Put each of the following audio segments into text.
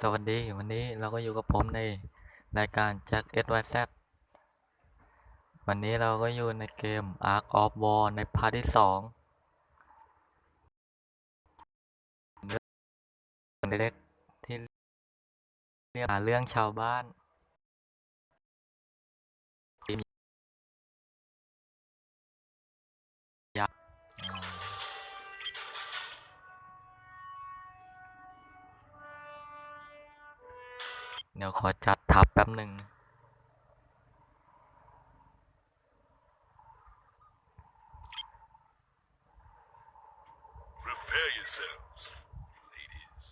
สวัสดีวันนี้เราก็อยู่กับผมในรายการ Jack SYZ วันนี้เราก็อยู่ในเกม Ark of War ในพาร์ทที่สองเล็กๆที่เรียกหาเรื่องชาวบ้านยักษ์ เดี๋ยวขอจัดทับแป๊บหนึ่ง Prepare yourselves, ladies.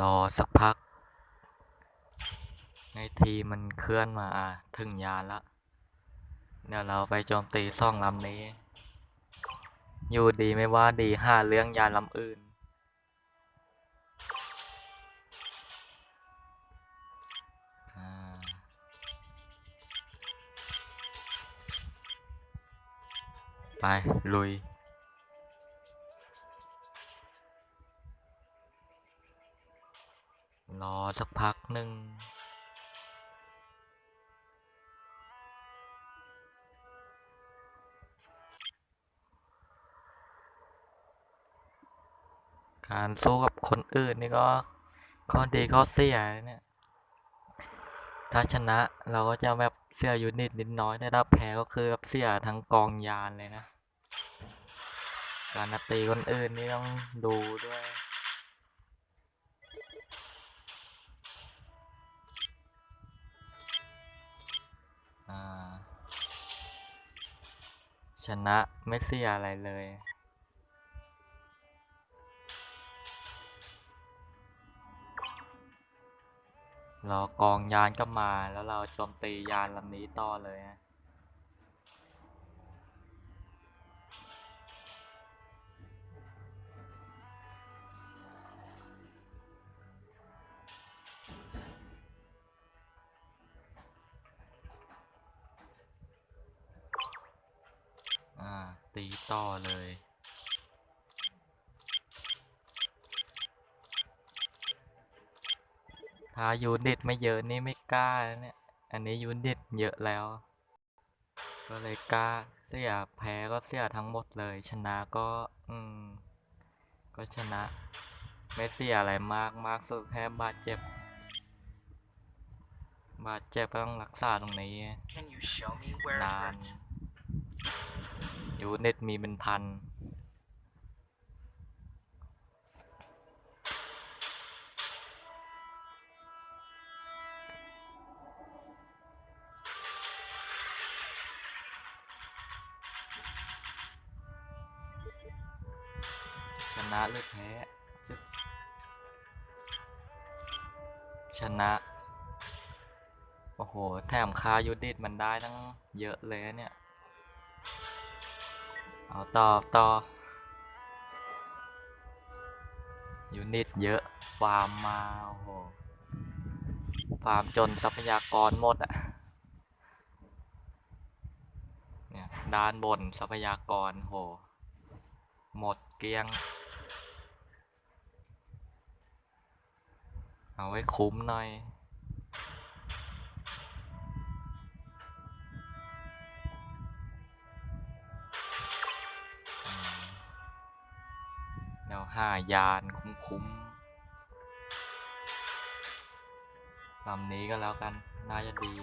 รอสักพักให้ทีมมันเคลื่อนมาอะถึงยานละ เดี๋ยวเราไปโจมตีซ่องลำนี้ อยู่ดีไม่ว่าดีห้าเรื่องยานลำอื่น ลุย รอสักพักหนึ่งการสู้กับคนอื่นนี่ก็ข้อดีข้อเสียเนี่ย ถ้าชนะเราก็จะแบบเสียยูนิตนิดน้อยแต่ถ้าแพ้ก็คือแบบเสียทั้งกองยานเลยนะ การตีคนอื่นนี่ต้องดูด้วยอ่าชนะไม่เสียอะไรเลย รอกองยานก็มาแล้วเราโจมตียานลำนี้ต่อเลยนะ ถ้ายูนิตไม่เยอะนี่ไม่กล้านะเนี่ย อันนี้ยูนิตเยอะแล้ว ก็เลยกล้าเสียแพ้ก็เสียทั้งหมดเลย ชนะก็ อืม ก็ชนะ ไม่เสียอะไรมากมากสุดแค่บาดเจ็บ บาดเจ็บก็ต้องรักษาตรงนี้ Can you show me where it นาน hurts? ยูนิตมีเป็นพัน นะหรือแพ้ชนะ โอ้โห แถมคายูนิตมันได้ตั้งเยอะเลยเนี่ย เอาต่อต่อยูนิตเยอะ ฟาร์มมา โอ้โห ฟาร์มจนทรัพยากรหมดอะเนี่ยด้านบนทรัพยากรโห หมดเกลี้ยง เอาไว้คุ้มหน่อยเดี๋ยวห้ายานคุ้มๆลำนี้ก็แล้วกัน น่าจะดี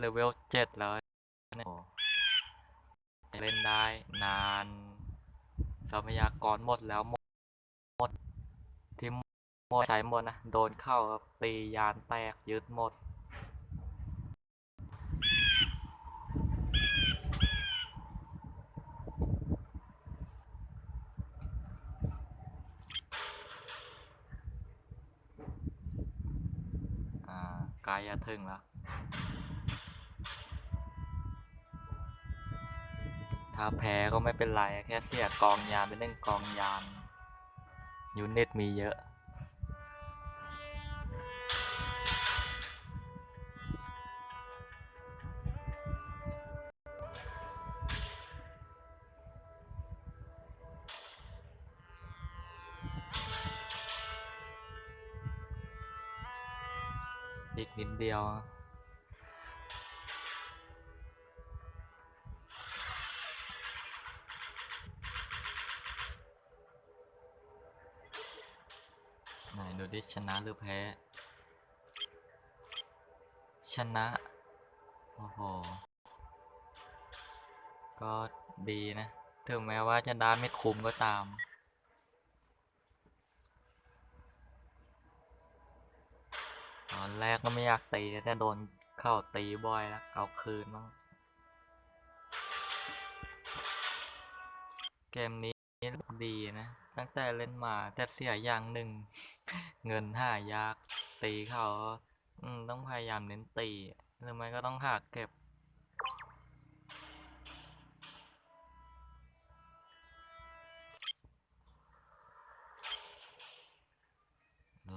เลเวลเจ็ดแล้วเนี่ยเล่นได้นาน ทรัพยากรหมดแล้วหมดหมดที่หมดใช้หมดนะ โดนเข้าตียานแตกยึดหมดอ่าใกล้จะถึงแล้ว ถ้าแพ้ก็ไม่เป็นไร แค่เสียกองยานไปหนึ่งกองยานยูนิตมีเยอะ อีกนิดเดียว ดูดิชนะหรือแพ้ ชนะ โอ้โห ก็ดีนะ ถึงแม้ว่าจะได้ไม่คุ้มก็ตาม ตอนแรกก็ไม่อยากตีแต่โดนเข้าตีบ่อยแล้ว เอาคืนบ้างเกมนี้ดีนะ ตั้งแต่เล่นมาแต่เสียอย่างหนึ่ง เงินหายาก ตีเขา อืม ต้องพยายามเน้นตีหรือไม่ก็ต้องหาเก็บ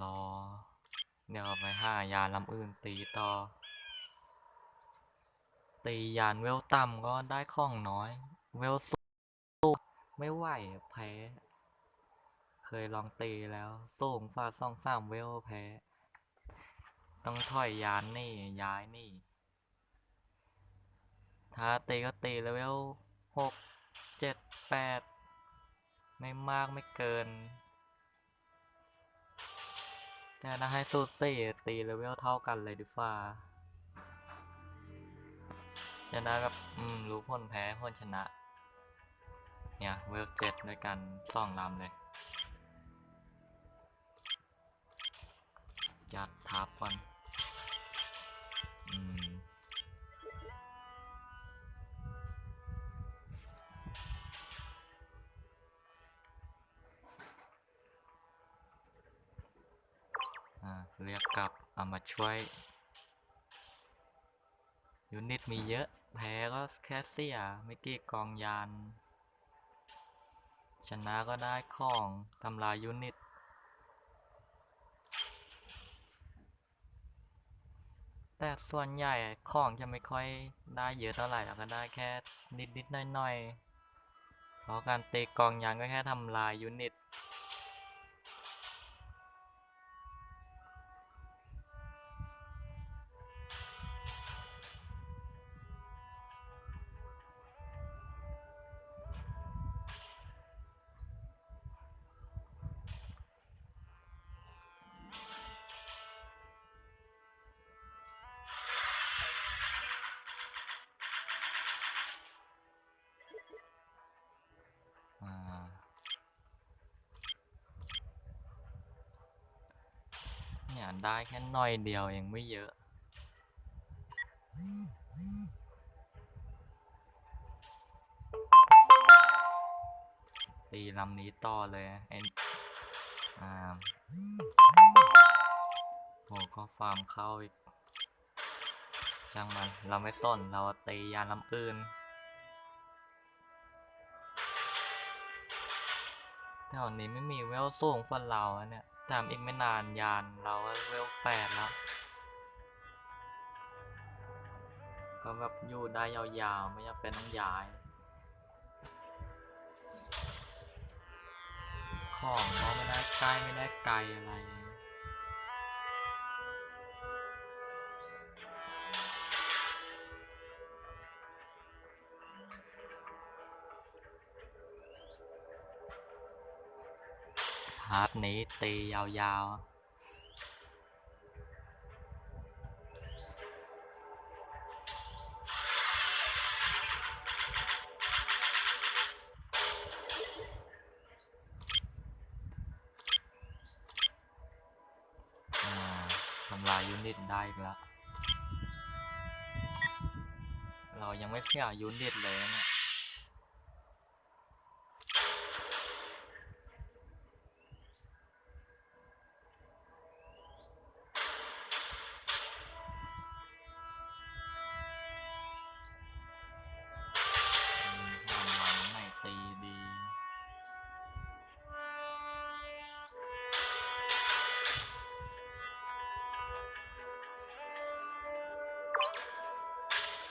รอ เดี๋ยวไปหายาลำอื่นตีต่อ ตียานเวลต่ำก็ได้ของน้อย เวลสูงไม่ไหวแพ้ เคยลองตีแล้วสูงฝ่าสองสามเวลแพ้ ต้องถอยยานนี่ย้ายนี่ ถ้าตีก็ตีเลเวลหกเจ็ดแปดไม่มากไม่เกิน แต่ถ้าให้สูตรสี่ตีเลเวลเท่ากันเลยดีฟ้าจะได้แบบอืมรู้ผลแพ้ผลชนะ เนี่ยเวลเจ็ดด้วยกันสองลำเลย จัดทับก่อนอืมเรียกกลับเอามาช่วย ยูนิตมีเยอะ แพ้ก็แค่เสียไม่กี่กองยาน ชนะก็ได้ของทำลายยูนิต แต่ส่วนใหญ่ของจะไม่ค่อยได้เยอะเท่าไหร่แล้วก็ได้แค่นิดนิดๆหน่อยๆเพราะการตีกองยางก็แค่ทำลายยูนิต เนี่ยได้แค่หน่อยเดียวเองไม่เยอะ ตีลำนี้ต่อเลยไอ้อ่าโหก็ฟาร์มเข้าอีกช่างมัน เราไม่สนเราตียาลำอื่นแถวนี้ไม่มีเวลสูงกว่าเราเนี่ย ตามอีกไม่นานยานเราก็เวลแปดแล้วก็แบบอยู่ได้ยาวๆ ไม่จำเป็นต้องย้าย ของก็ไม่ได้ใกล้ไม่ได้ไกลอะไราร์ดนี้ตียาวๆอาทำลายยูนิตได้อีกแล้ว เรายังไม่เสียยูนิตเลยนะเนี่ย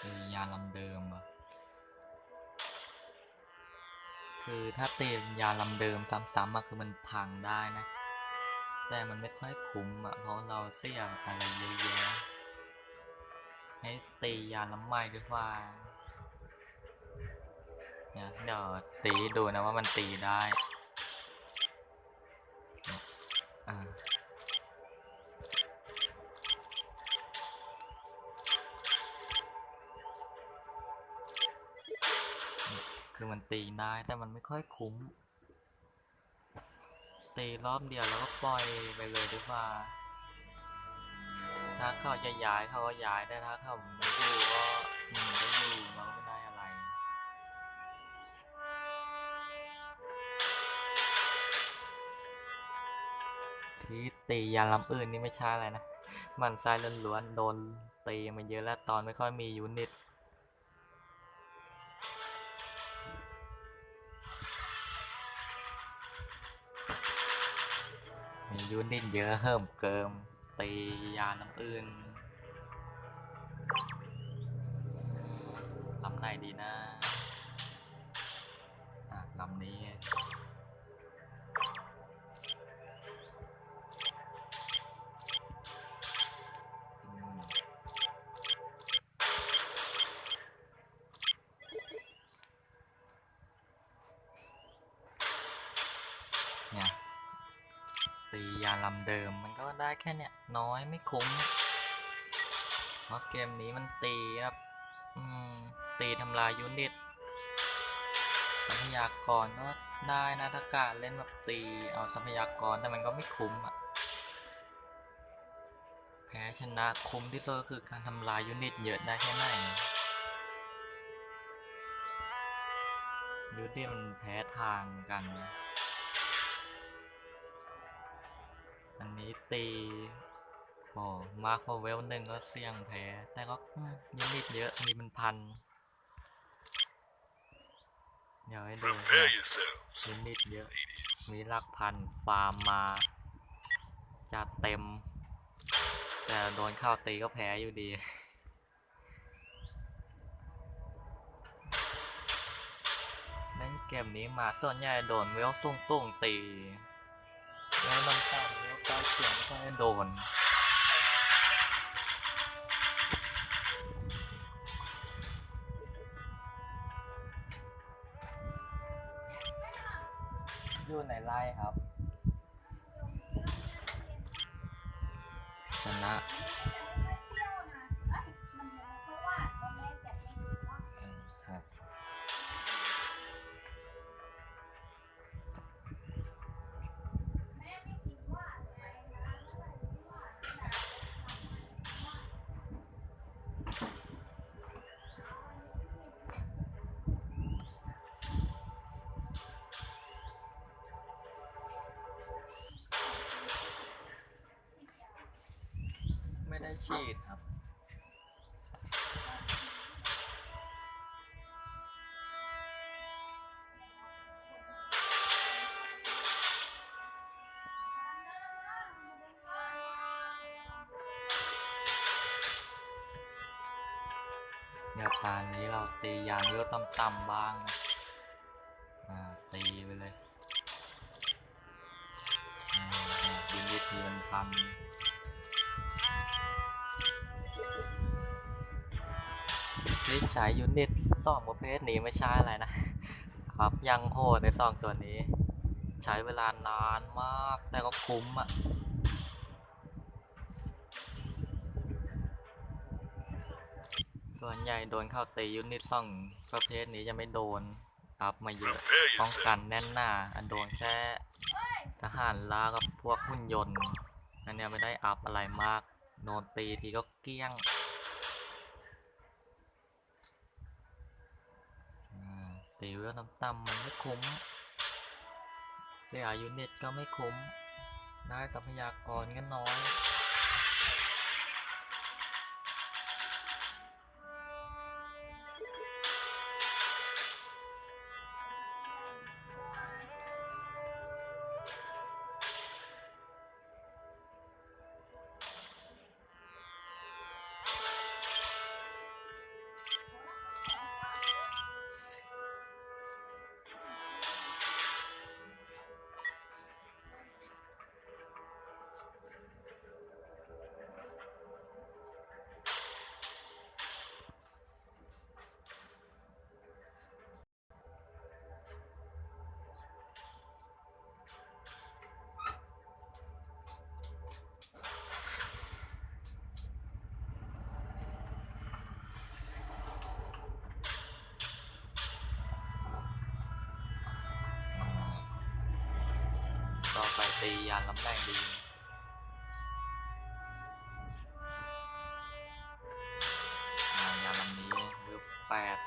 ตียาลำเดิมอะคือถ้าตียาลำเดิมซ้ำๆอะคือมันพังได้นะ แต่มันไม่ค่อยคุ้มอะเพราะเราเสี่ยงอะไรเยอะแยะให้ตียาลำใหม่ดีกว่าเนี่ยเดี๋ยวตีดูนะว่ามันตีได้อ่า คือมันตีได้แต่มันไม่ค่อยคุ้ม ตีรอบเดียวแล้วก็ปล่อยไปเลยดีกว่า ถ้าเขาจะย้ายเขาก็ย้ายได้ถ้าเขาไม่อยู่ก็อืมก็อยู่เราก็ไม่ได้อะไร ที่ตียาลำอื่นนี่ไม่ใช่อะไรนะ มันไส้ล้วนๆโดนตีมาเยอะแล้วตอนไม่ค่อยมียูนิต ยูนิตเยอะเฮิมเกิมตียาน้ำอื่นทำไหนดีนะาลำเดิมมันก็ได้แค่เนี้ยน้อยไม่คุ้ม เพราะเกมนี้มันตีแบบตีทำลายยูนิตทรัพยากรก็ได้นะถ้ากะเล่นแบบตีเอาทรัพยากรแต่มันก็ไม่คุ้มอะแพ้ชนะคุ้มที่สุดก็คือการทำลายยูนิตเยอะได้แค่ไหนยูนิตมันแพ้ทางกันนะ นนี้ตีโอ้มาร์คเวลหนึ่งก็เสี่ยงแพ้ แต่ก็อืมยูนิตเยอะมีเป็นพัน เดี๋ยวให้ดู Prepare yourselves, ยูนิตเยอะ ladies. มีหลักพันฟาร์มมา จัดเต็ม แต่โดนเข้าตีก็แพ้อยู่ดีเล่นเกมนี้มาส่วนใหญ่โดนเวลสุ่งสุ่งๆตีเวลน้ำตาล เสียงก็โดน ได้ฉีดครับ เดี๋ยวตอนนี้เราตียางเยอะต่ำๆบ้างนะอ่าตีไปเลยอืมยืนยืดทีมันพัน ที่ใช้ยูนิตสองประเภทนี้ไม่ใช่อะไรนะ ครับยังโหดในสองตัวนี้ ใช้เวลานานมากแต่ก็คุ้มอะส่วนใหญ่โดนเข้าตียูนิตสองประเภทนี้จะไม่โดนอัพมาเยอะป้องกันแน่นหนาอันโดนแค่ทหารลากับพวกหุ่นยนต์อันเนี้ยไม่ได้อัพอะไรมาก โดนตีทีก็เกี้ยง อ่า ตีเวลต่ำๆมันไม่คุ้มเสียยูนิตก็ไม่คุ้ม ได้ทรัพยากรก็น้อย ตียานลำแรงดีายานลำนี้เวลแปด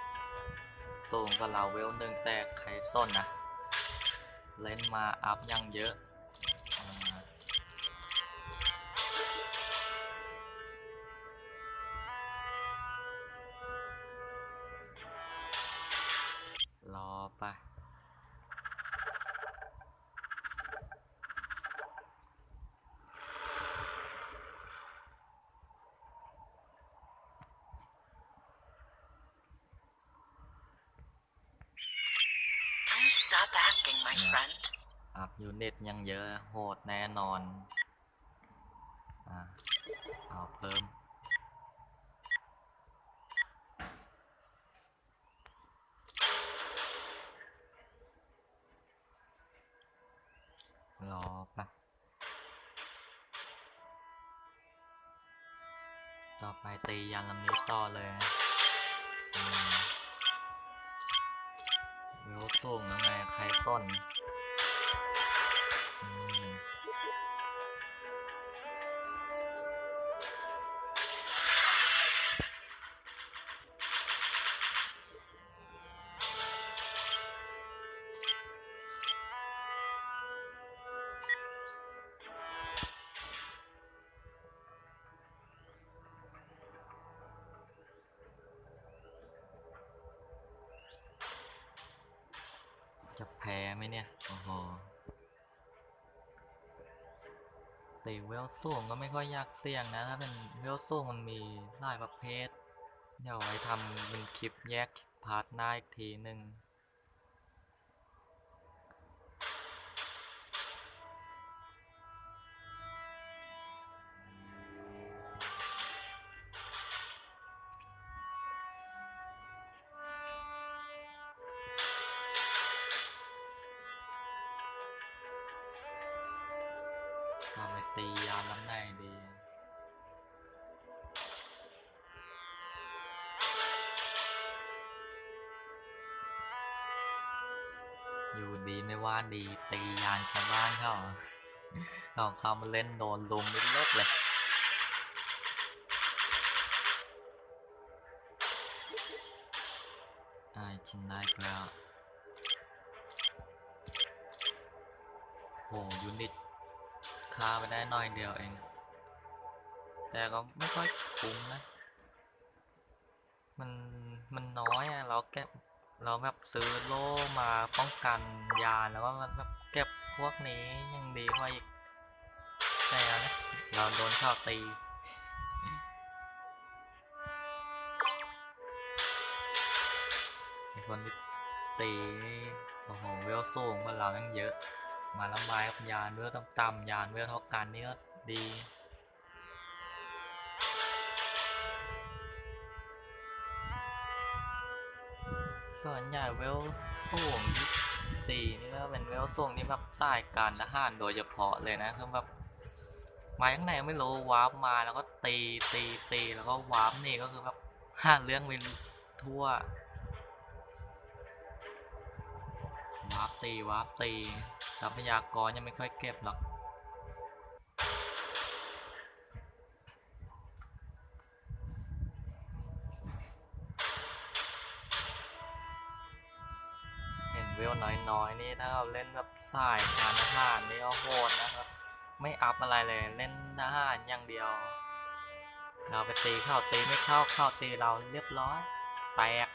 สูงกว่าเราเวลหนึ่งแต่ใครส้นนะ เล่นมาอัพยังเยอะรอไป Don't stop asking, my Yeah. friend. อัพยูนิตยัง เยอะโหดแน่นอน อ่าเอาเพิ่ม รอปะต่อไปตียันลำนี้ต่อเลยนะอืมเวลสูงยังไงใครต้น พ้ไหมเนี่ย โอ้โหตีเวลสูงก็ไม่ค่อยยากเสี่ยงนะ ถ้าเป็นเวลสูงมันมีหลายประเภท เดี๋ยวไว้ทำเป็นคลิปแยกพาร์ทหน้าอีกทีหนึ่ง อยู่ดีไม่ว่าดีตียานชาวบ้านเขาลองเข้ามาเล่นโดนลุมไม่เลิกเลยอ่ชินได้กแล้วโหยูนิตฆ่าไปได้น่อยเดียวเอง แต่ก็ไม่ค่อยคุ้มนะ มัน มันน้อยอะเราแก็ เราแบบซื้อโล่มาป้องกันยานแล้วก็แบบเก็บพวกนี้ยังดีกว่าอีกแต่นะเราโดนชอบตีคนที่ตีโอ้โหเวลสูงกว่าเรายังเยอะ มาละไม้กับยานเวลต่ำๆยานเวลเท่ากันนี่ก็ดี ส่วนใหญ่เวลสูงที่ตีนี่ก็เป็นเวลสูงที่แบบสายการทหารโดยเฉพาะเลยนะคือแบบมาข้างในไม่รู้วาร์ปมาแล้วก็ตีตีตีแล้วก็วาร์ปนี่ก็คือแบบหาเรื่องไปทั่ววาร์ปตีวาร์ปตีทรัพยากรยังไม่ค่อยเก็บหรอก นี่ถ้าเราเล่นแบบสายการทหารนี่ก็โหดนะครับ ไม่อัพอะไรเลยเล่นทหารอย่างเดียว เราไปตีเข้าตีไม่เข้าเข้าตีเราเรียบร้อยแตก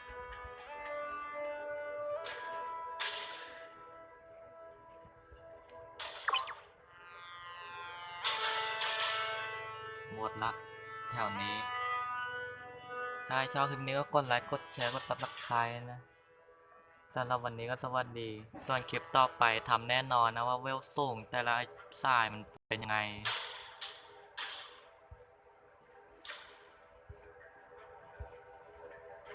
หมดละแถวนี้ ถ้าชอบคลิปนี้ก็กดไลค์กดแชร์กดซับสไครต์นะ สำหรับวันนี้ก็สวัสดี ส่วนคลิปต่อไปทำแน่นอนนะว่าเวลสูงแต่ละสายมันเป็นยังไง